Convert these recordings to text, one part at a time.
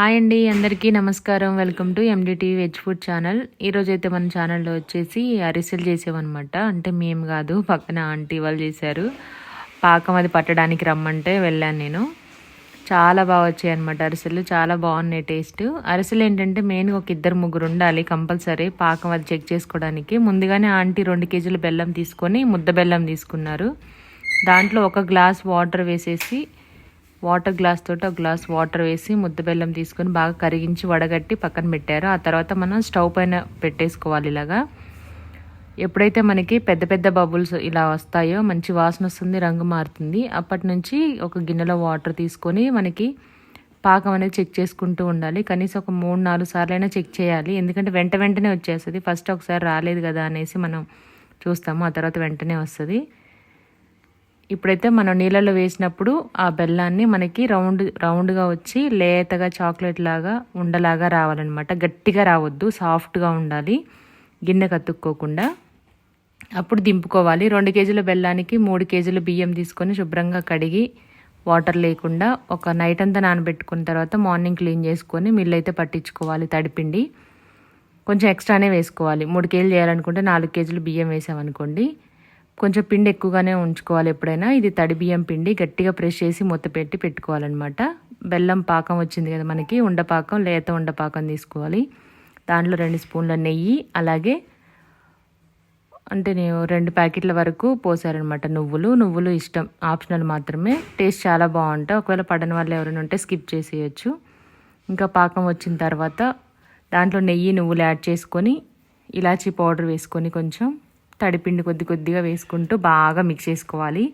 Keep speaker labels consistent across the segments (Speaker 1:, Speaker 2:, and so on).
Speaker 1: Hi అండి అందరికీ నమస్కారం. Welcome to NDT veg food channel. ఈరోజు అయితే మన ఛానల్లో వచ్చేసి అరిసెలు చేసామన్నమాట అంటే మేము కాదు పక్కన ఆంటీ వాళ్ళు చేశారు. పాకం అది పట్టడానికి రమ్మంటే వెళ్ళాను నేను. చాలా బాగా వచ్చాయి అనమాట అరిసెలు. చాలా బాగున్నాయి టేస్ట్. అరిసెలు ఏంటంటే మెయిన్గా ఒక ఇద్దరు ముగ్గురు ఉండాలి కంపల్సరీ. పాకం అది చెక్ చేసుకోవడానికి. ముందుగానే ఆంటీ రెండు కేజీలు బెల్లం తీసుకొని ముద్ద బెల్లం తీసుకున్నారు. దాంట్లో ఒక గ్లాస్ వాటర్ వేసేసి వాటర్ గ్లాస్ తోటి ఒక గ్లాస్ వాటర్ వేసి ముద్ద బెల్లం తీసుకొని బాగా కరిగించి వడగట్టి పక్కన పెట్టారు. ఆ తర్వాత మనం స్టవ్ పైన పెట్టేసుకోవాలి ఇలాగా. ఎప్పుడైతే మనకి పెద్ద పెద్ద బబుల్స్ ఇలా వస్తాయో మంచి వాసన వస్తుంది రంగు మారుతుంది. అప్పటి నుంచి ఒక గిన్నెలో వాటర్ తీసుకొని మనకి పాకం అనేది చెక్ చేసుకుంటూ ఉండాలి. కనీసం ఒక మూడు నాలుగు సార్లు అయినా చెక్ చేయాలి. ఎందుకంటే వెంట వెంటనే వచ్చేస్తుంది. ఫస్ట్ ఒకసారి రాలేదు కదా అనేసి మనం చూస్తాము. ఆ తర్వాత వెంటనే వస్తుంది. ఇప్పుడైతే మనం నీళ్ళలో వేసినప్పుడు ఆ బెల్లాన్ని మనకి రౌండ్ రౌండ్గా వచ్చి లేతగా చాక్లెట్ లాగా ఉండలాగా రావాలన్నమాట. గట్టిగా రావద్దు సాఫ్ట్గా ఉండాలి. గిన్నె కత్తుక్కోకుండా అప్పుడు దింపుకోవాలి. రెండు కేజీల బెల్లానికి మూడు కేజీల బియ్యం తీసుకొని శుభ్రంగా కడిగి వాటర్ లేకుండా ఒక నైట్ అంతా నానబెట్టుకున్న తర్వాత మార్నింగ్ క్లీన్ చేసుకొని మిల్లు అయితే పట్టించుకోవాలి తడిపిండి. కొంచెం ఎక్స్ట్రానే వేసుకోవాలి. మూడు కేజీలు చేయాలనుకుంటే నాలుగు కేజీలు బియ్యం వేసామనుకోండి. కొంచెం పిండి ఎక్కువగానే ఉంచుకోవాలి ఎప్పుడైనా. ఇది తడి బియ్యం పిండి గట్టిగా ప్రెస్ చేసి మూత పెట్టి పెట్టుకోవాలన్నమాట. బెల్లం పాకం వచ్చింది కదా మనకి ఉండపాకం లేత ఉండపాకం తీసుకోవాలి. దాంట్లో రెండు స్పూన్ల నెయ్యి అలాగే అంటే నేను రెండు ప్యాకెట్ల వరకు పోసారనమాట నువ్వులు. నువ్వులు ఇష్టం ఆప్షనల్ మాత్రమే. టేస్ట్ చాలా బాగుంటాయి. ఒకవేళ పడని వాళ్ళు ఎవరైనా ఉంటే స్కిప్ చేసేయచ్చు. ఇంకా పాకం వచ్చిన తర్వాత దాంట్లో నెయ్యి నువ్వులు యాడ్ చేసుకొని ఇలాచీ పౌడర్ వేసుకొని కొంచెం తడిపిండి కొద్ది కొద్దిగా వేసుకుంటూ బాగా మిక్స్ చేసుకోవాలి.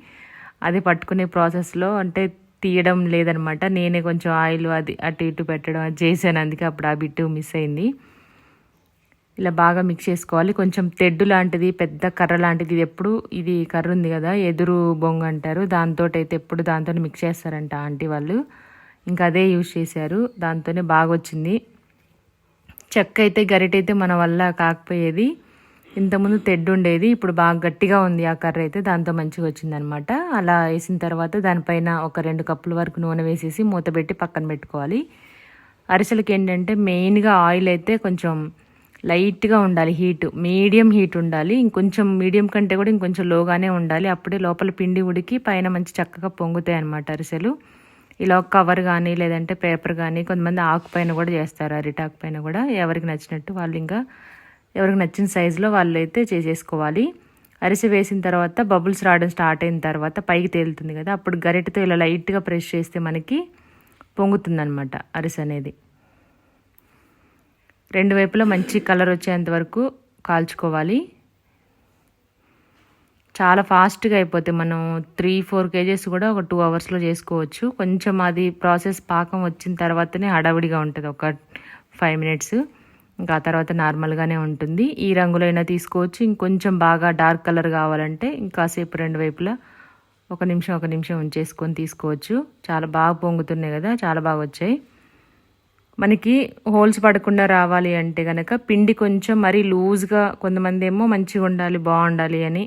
Speaker 1: అది పట్టుకునే ప్రాసెస్లో అంటే తీయడం లేదనమాట. నేనే కొంచెం ఆయిల్ అది అటు ఇటు పెట్టడం అది చేశాను. అందుకే అప్పుడు ఆ బిట్టు మిస్ అయింది. ఇలా బాగా మిక్స్ చేసుకోవాలి. కొంచెం తెడ్డు లాంటిది పెద్ద కర్ర లాంటిది ఇది ఎప్పుడు ఇది కర్ర ఉంది కదా ఎదురు బొంగ అంటారు. దాంతో అయితే ఎప్పుడు దాంతో మిక్స్ చేస్తారంట ఆంటీ వాళ్ళు. ఇంకా అదే యూజ్ చేశారు. దాంతోనే బాగా వచ్చింది చెక్క అయితే గరిటైతే మన వల్ల కాకపోయేది. ఇంతకుముందు తెడ్డు ఉండేది ఇప్పుడు బాగా గట్టిగా ఉంది ఆ కర్ర అయితే దాంతో మంచిగా వచ్చిందనమాట. అలా వేసిన తర్వాత దానిపైన ఒక రెండు కప్పుల వరకు నూనె వేసేసి మూత పెట్టి పక్కన పెట్టుకోవాలి. అరిసెలకి ఏంటంటే మెయిన్గా ఆయిల్ అయితే కొంచెం లైట్గా ఉండాలి హీట్ మీడియం హీట్ ఉండాలి. ఇంకొంచెం మీడియం కంటే కూడా ఇంకొంచెం లోగానే ఉండాలి. అప్పుడే లోపల పిండి ఉడికి పైన మంచి చక్కగా పొంగుతాయి అనమాట అరిసెలు. ఇలా ఒక కవర్ కానీ లేదంటే పేపర్ కానీ కొంతమంది ఆకు పైన కూడా చేస్తారు అరిటాకు పైన కూడా. ఎవరికి నచ్చినట్టు వాళ్ళు ఇంకా ఎవరికి నచ్చిన సైజులో వాళ్ళు అయితే చేసేసుకోవాలి. అరిసె వేసిన తర్వాత బబుల్స్ రావడం స్టార్ట్ అయిన తర్వాత పైకి తేలుతుంది కదా అప్పుడు గరిటతో ఇలా లైట్గా ప్రెస్ చేస్తే మనకి పొంగుతుందనమాట అరిసె అనేది. రెండు వైపులా మంచి కలర్ వచ్చేంత వరకు కాల్చుకోవాలి. చాలా ఫాస్ట్గా అయిపోతే మనం త్రీ ఫోర్ కేజెస్ కూడా ఒక టూ అవర్స్లో చేసుకోవచ్చు. కొంచెం అది ప్రాసెస్ పాకం వచ్చిన తర్వాతనే హడావిడిగా ఉంటుంది ఒక ఫైవ్ మినిట్స్. ఇంకా తర్వాత నార్మల్గానే ఉంటుంది. ఈ రంగులో అయినా తీసుకోవచ్చు. ఇంకొంచెం బాగా డార్క్ కలర్ కావాలంటే ఇంకాసేపు రెండు వైపులా ఒక నిమిషం ఒక నిమిషం ఉంచేసుకొని తీసుకోవచ్చు. చాలా బాగా పొంగుతున్నాయి కదా చాలా బాగా వచ్చాయి. మనకి హోల్స్ పడకుండా రావాలి అంటే కనుక పిండి కొంచెం మరీ లూజ్గా కొంతమంది ఏమో మంచిగా ఉండాలి బాగుండాలి అని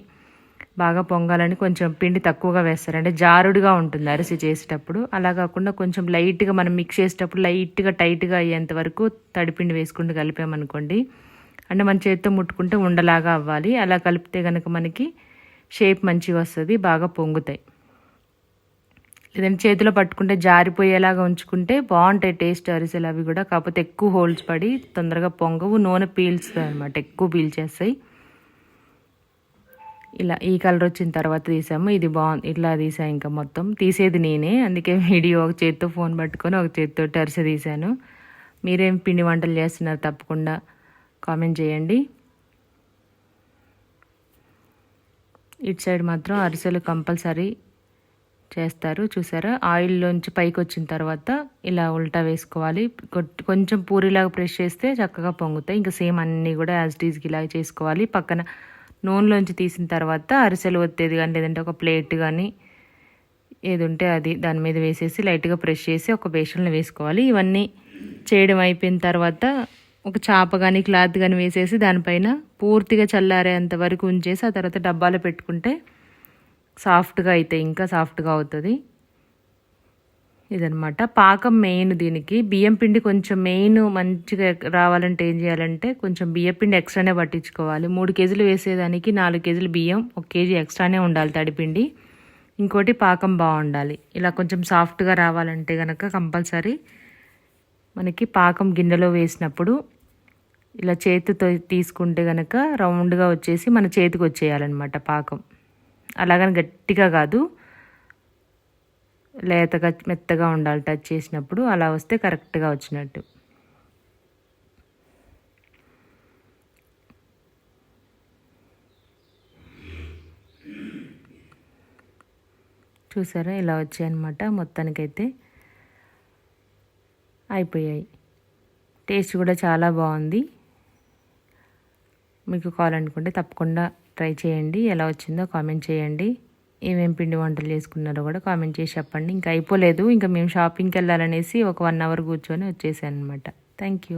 Speaker 1: బాగా పొంగాలని కొంచెం పిండి తక్కువగా వేస్తారు. అంటే జారుడుగా ఉంటుంది అరిసి చేసేటప్పుడు. అలా కాకుండా కొంచెం లైట్గా మనం మిక్స్ చేసేటప్పుడు లైట్గా టైట్గా అయ్యేంత వరకు తడిపిండి వేసుకుంటూ కలిపామనుకోండి. అంటే మన చేతితో ముట్టుకుంటే ఉండలాగా అవ్వాలి. అలా కలిపితే కనుక మనకి షేప్ మంచిగా వస్తుంది బాగా పొంగుతాయి. లేదంటే చేతిలో పట్టుకుంటే జారిపోయేలాగా ఉంచుకుంటే బాగుంటాయి టేస్ట్ అరిసెలు అవి కూడా. కాకపోతే ఎక్కువ హోల్స్ పడి తొందరగా పొంగవు. నూనె పీల్చుతాయి అనమాట ఎక్కువ పీల్చేస్తాయి. ఇలా ఈ కలర్ వచ్చిన తర్వాత తీసాము. ఇది బాగుంది ఇట్లా తీసా ఇంకా మొత్తం. తీసేది నేనే అందుకే వీడియో ఒక చేత్తో ఫోన్ పట్టుకొని ఒక చేత్తో టెరస తీశాను మీరేం పిండి వంటలు చేస్తున్నారు తప్పకుండా కామెంట్ చేయండి. ఇటు సైడ్ మాత్రం అరిసెలు కంపల్సరీ చేస్తారు చూసారా? ఆయిల్లోంచి పైకి వచ్చిన తర్వాత ఇలా ఉల్టా వేసుకోవాలి. కొంచెం పూరిలాగా ప్రెస్ చేస్తే చక్కగా పొంగుతాయి. ఇంకా సేమ్ అన్నీ కూడా యాజ్ టీజ్కి ఇలా చేసుకోవాలి. పక్కన నూనెలోంచి తీసిన తర్వాత అరిసెలు ఒత్తేది కానీ లేదంటే ఒక ప్లేట్ కానీ ఏది ఉంటే అది దాని మీద వేసేసి లైట్గా ప్రెష్ చేసి ఒక బేషన్లో వేసుకోవాలి. ఇవన్నీ చేయడం అయిపోయిన తర్వాత ఒక చాప కానీ క్లాత్ కానీ వేసేసి దానిపైన పూర్తిగా చల్లారేంత వరకు ఉంచేసి ఆ తర్వాత డబ్బాలో పెట్టుకుంటే సాఫ్ట్గా అవుతాయి ఇంకా సాఫ్ట్గా అవుతుంది. ఇదనమాట పాకం మెయిన్ దీనికి. బియ్యం పిండి కొంచెం మెయిన్ మంచిగా రావాలంటే ఏం చేయాలంటే కొంచెం బియ్యం పిండి ఎక్స్ట్రానే పట్టించుకోవాలి. మూడు కేజీలు వేసేదానికి నాలుగు కేజీలు బియ్యం ఒక కేజీ ఎక్స్ట్రానే ఉండాలి తడిపిండి ఇంకోటి పాకం బాగుండాలి. ఇలా కొంచెం సాఫ్ట్గా రావాలంటే కనుక కంపల్సరీ మనకి పాకం గిన్నెలో వేసినప్పుడు ఇలా చేతితో తీసుకుంటే కనుక రౌండ్గా వచ్చేసి మన చేతికి వచ్చేయాలన్నమాట పాకం. అలాగని గట్టిగా కాదు. లేతగా మెత్తగా ఉండాలి టచ్ చేసినప్పుడు అలా వస్తే కరెక్ట్గా వచ్చినట్టు. చూసారా? ఇలా వచ్చాయన్నమాట. మొత్తానికైతే అయిపోయాయి. టేస్ట్ కూడా చాలా బాగుంది. మీకు కావాలనుకుంటే తప్పకుండా ట్రై చేయండి. ఎలా వచ్చిందో కామెంట్ చేయండి. ఏమేం పిండి వంటలు చేసుకున్నారో కూడా కామెంట్ చేసి చెప్పండి. ఇంకా అయిపోలేదు. ఇంకా మేము షాపింగ్కి వెళ్ళాలనేసి ఒక వన్ అవర్ కూర్చొని వచ్చేసాను అనమాట థ్యాంక్ యూ